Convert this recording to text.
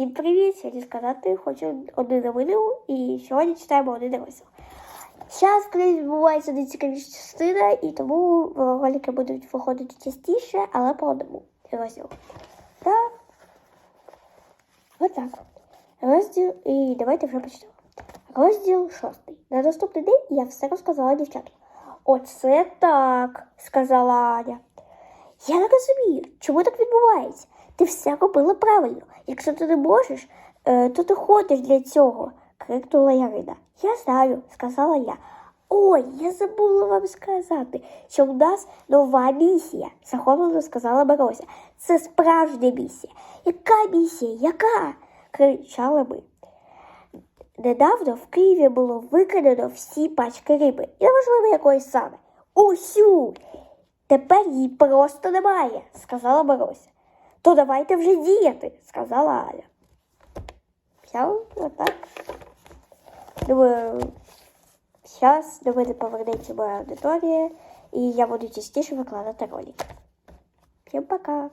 Всім привіт! Сьогодні сказати хочу одну новину і сьогодні читаємо один розділ. Зараз колись відбувається найцікавіша частина, і тому ролики будуть виходити частіше, але по одному розділу. Так. Отак. Розділ. І давайте вже почнемо. Розділ шостий. На наступний день я все розказала дівчатам. Оце так, сказала Аня. Я не розумію, чому так відбувається. Ти все робила правильно. Якщо ти не можеш, е, то ти ходиш для цього, крикнула Ярина. Я знаю, сказала я. Ой, я забула вам сказати, що в нас нова місія, захоплено сказала Марося. Це справжня місія. Яка місія? Яка? кричали ми. Недавно в Києві було викрадено всі пачки риби, і неважливо якої саме. Усю. Тепер її просто немає, сказала Маруся. То давайте вже діяти, сказала Аля. Все, отак. Думаю, зараз до мене повернеться моя аудиторія, і я буду частіше викладати ролики. Всім пока!